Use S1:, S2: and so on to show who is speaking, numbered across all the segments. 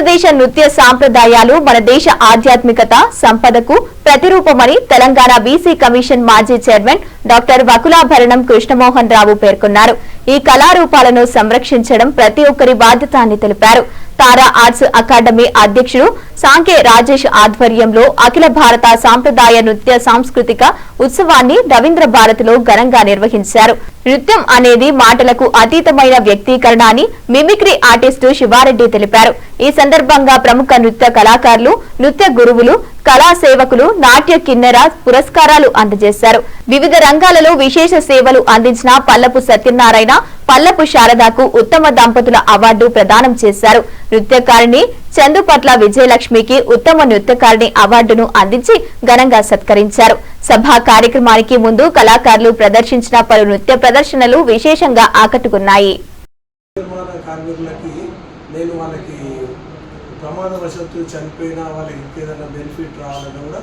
S1: భారతదేశ నృత్య సాంప్రదాయాలు మన దేశ ఆధ్యాత్మికత సంపదకు ప్రతిరూపమని తెలంగాణ బీసీ కమిషన్ మాజీ చైర్మన్ డాక్టర్ వకులాభరణం కృష్ణమోహన్ రావు పేర్కొన్నారు. ఈ కళారూపాలను సంరక్షించడం ప్రతి ఒక్కరి బాధ్యత అని తెలిపారు. తారా ఆర్ట్స్ అకాడమీ అధ్యక్షుడు సాంకే రాజేష్ ఆధ్వర్యంలో అఖిల భారత సాంప్రదాయ నృత్య సాంస్కృతిక ఉత్సవాన్ని రవీంద్ర భారతిలో ఘనంగా నిర్వహించారు. నృత్యం అనేది మాటలకు అతీతమైన వ్యక్తీకరణ అని మిమిక్రీ ఆర్టిస్టు శివారెడ్డి తెలిపారు. ఈ సందర్భంగా ప్రముఖ నృత్య కళాకారులు నృత్య గురువులు కళా సేవకులు నాట్య కిన్నెర పురస్కారాలు అందజేశారు. వివిధ రంగాలలో విశేష సేవలు అందించిన పల్లపు సత్యనారాయణ పల్లపు శారదకు ఉత్తమ దంపతుల అవార్డు ప్రదానం చేశారు. నృత్యకారిణి చందుపట్ల విజయలక్ష్మికి ఉత్తమ నృత్యకారిణి అవార్డును అందించి ఘనంగా సత్కరించారు. సభా కార్యక్రమానికి ముందు కళాకారులు ప్రదర్శించిన పలు నృత్య ప్రదర్శనలు విశేషంగా ఆకట్టుకున్నాయి.
S2: నేను వాళ్ళకి ప్రమాదవశత్తు చనిపోయినా వాళ్ళకి ఇంకేదైనా బెనిఫిట్ రావాలన్నా కూడా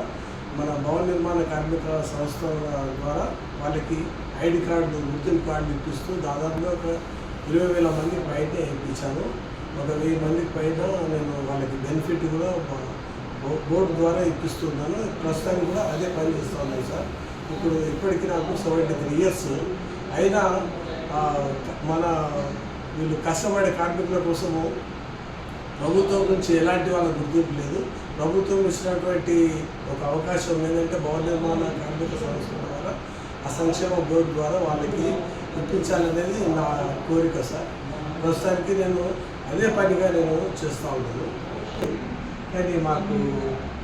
S2: మన భవన నిర్మాణ కార్మికుల సంస్థల ద్వారా వాళ్ళకి ఐడి కార్డు గుర్తింపు కార్డు ఇప్పిస్తూ దాదాపుగా ఒక ఇరవై వేల మందికి పైన ఇప్పించాను ఒక వెయ్యి మందికి పైన నేను వాళ్ళకి బెనిఫిట్ కూడా బో- బోర్డు ద్వారా ఇప్పిస్తున్నాను. ప్రస్తుతానికి కూడా అదే పని చేస్తూ ఉన్నాను సార్. ఇప్పుడు ఇప్పటికీ నాకు సెవెంటీ త్రీ ఇయర్స్. అయినా మన వీళ్ళు కష్టపడే కార్మికుల కోసము ప్రభుత్వం నుంచి ఎలాంటి వాళ్ళ గుర్తింపు లేదు. ప్రభుత్వం ఇచ్చినటువంటి ఒక అవకాశం ఏంటంటే భవన నిర్మాణ కార్మిక సంస్థ ద్వారా ఆ సంక్షేమ బోర్డు ద్వారా వాళ్ళకి ఇప్పించాలనేది నా కోరిక సార్. ప్రస్తుతానికి నేను అదే పనిగా నేను చేస్తూ ఉంటాను కానీ మాకు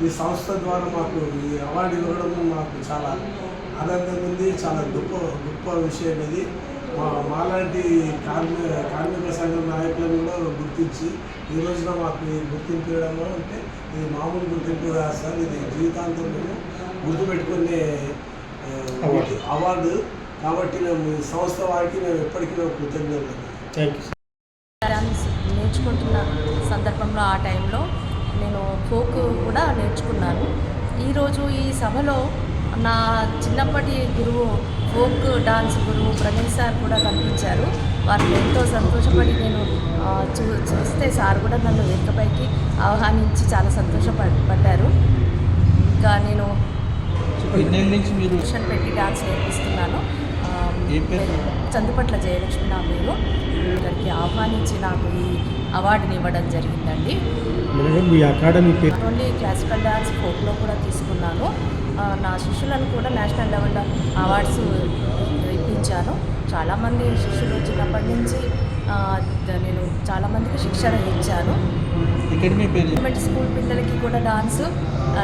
S2: ఈ సంస్థ ద్వారా మాకు ఈ అవార్డు ఇవ్వడం మాకు చాలా ఆనందంగా ఉంది చాలా గొప్ప గొప్ప విషయం ఇది. మా మాలాంటి కార్మిక కార్మిక సంఘం నాయకులను గుర్తించి ఈ రోజున మాకు ఈ గుర్తింపు ఇవ్వడం అంటే ఇది మామూలు గుర్తింపు కాదు సార్ ఇది జీవితాంతం మేము గుర్తుపెట్టుకునే
S3: అవార్డు.
S2: అవార్డు. కాబట్టి మేము ఈ సంస్థ వారికి మేము ఎప్పటికీ మేము కృతజ్ఞతలు
S3: థ్యాంక్ యూ
S4: డాన్స్ నేర్చుకుంటున్న సందర్భంలో ఆ టైంలో నేను ఫోక్ కూడా నేర్చుకున్నాను. ఈరోజు ఈ సభలో నా చిన్నప్పటి గురువు ఫోక్ డాన్స్ గురువు ప్రణీత్ సార్ కూడా కనిపించారు. వారు ఎంతో సంతోషపడి నేను చూ చూస్తే సార్ కూడా నన్ను వేదికపైకి ఆహ్వానించి చాలా సంతోషపడ్డారు ఇంకా నేను
S3: ఎన్నేళ్ళ నుంచి మీరు
S4: ట్యూషన్ పెట్టి డాన్స్ నేర్పిస్తున్నాను? చందుపట్ల జయలక్ష్మి నా పేరు. ఇక్కడికి ఆహ్వానించి నాకు ఈ అవార్డుని ఇవ్వడం జరిగిందండి. ఓన్లీ క్లాసికల్ డాన్స్ ఫోక్లో కూడా తీసుకున్నాను. నా శిష్యులను కూడా నేషనల్ లెవెల్లో అవార్డ్స్ ఇప్పించాను. చాలామంది శిష్యులు చిన్నప్పటి నుంచి నేను చాలామందికి శిక్షణ ఇచ్చాను. గవర్నమెంట్ స్కూల్ పిల్లలకి కూడా డాన్స్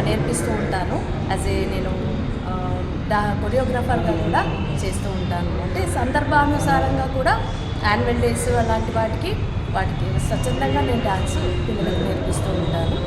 S4: నేర్పిస్తూ ఉంటాను. యాజ్ ఏ నేను డా కొరియోగ్రాఫర్గా కూడా చేస్తూ ఉంటాను. అంటే సందర్భానుసారంగా కూడా యాన్యువల్ డేస్ అలాంటి వాటికి వాటికి స్వచ్ఛందంగా నేను డాన్స్ పిల్లలకు నేర్పిస్తూ ఉంటాను.